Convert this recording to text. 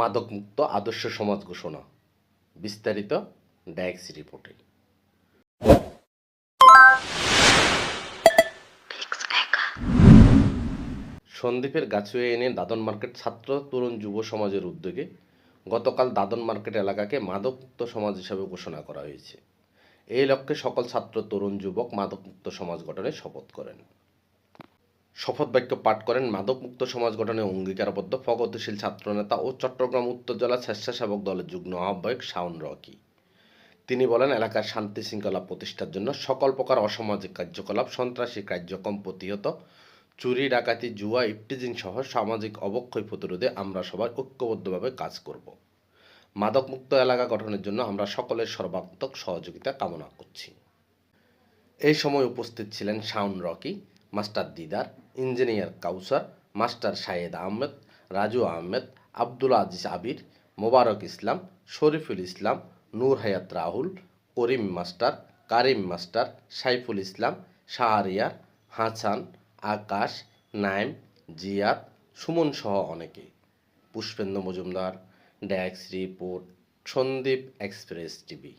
মাদকমুক্ত আদর্শ সমাজ ঘোষণা। বিস্তারিত ডায়েক্স রিপোর্টে। সন্দ্বীপের গাছুয়ে এনে দাদন মার্কেট ছাত্র তরুণ যুব সমাজের উদ্যোগে গতকাল দাদন মার্কেট এলাকাকে মাদকমুক্ত সমাজ হিসাবে ঘোষণা করা হয়েছে। এই লক্ষ্যে সকল ছাত্র, তরুণ, যুবক মাদকমুক্ত সমাজ গঠনে শপথ করেন। শপথ বাক্য পাঠ করেন মাদকমুক্ত সমাজ গঠনে অঙ্গীকারবদ্ধ প্রগতিশীল ছাত্রনেতা ও চট্টগ্রাম উত্তর জেলা স্বেচ্ছাসেবক দলের যুগ্ম আহ্বায়ক শাওন রকি। তিনি বলেন, এলাকার শান্তি শৃঙ্খলা প্রতিষ্ঠার জন্য সকল প্রকার অসামাজিক কার্যকলাপ, সন্ত্রাসী কার্যক্রম প্রতিহত, চুরি, ডাকাতি, জুয়া ইফটিজিং সহ সামাজিক অবক্ষয় প্রতিরোধে আমরা সবাই ঐক্যবদ্ধভাবে কাজ করব। মাদকমুক্ত এলাকা গঠনের জন্য আমরা সকলের সর্বাত্মক সহযোগিতা কামনা করছি। এই সময় উপস্থিত ছিলেন Shawon Rocky. Master Didar, engineer Kawsar, master Shahed Ahmed, Raju Ahmed, Abdul Aziz Abir, Mobarak Islam, Shariful Islam, Nur Hayat Rahul, Karim master, Karim master, Saiful Islam, Shahriar, Hasan, Akash, Naim, Ziad, Suman সহ অনেকে। পুষ্পেন্দ্র মজুমদার ড্যাক্স report, Sandeep express TV.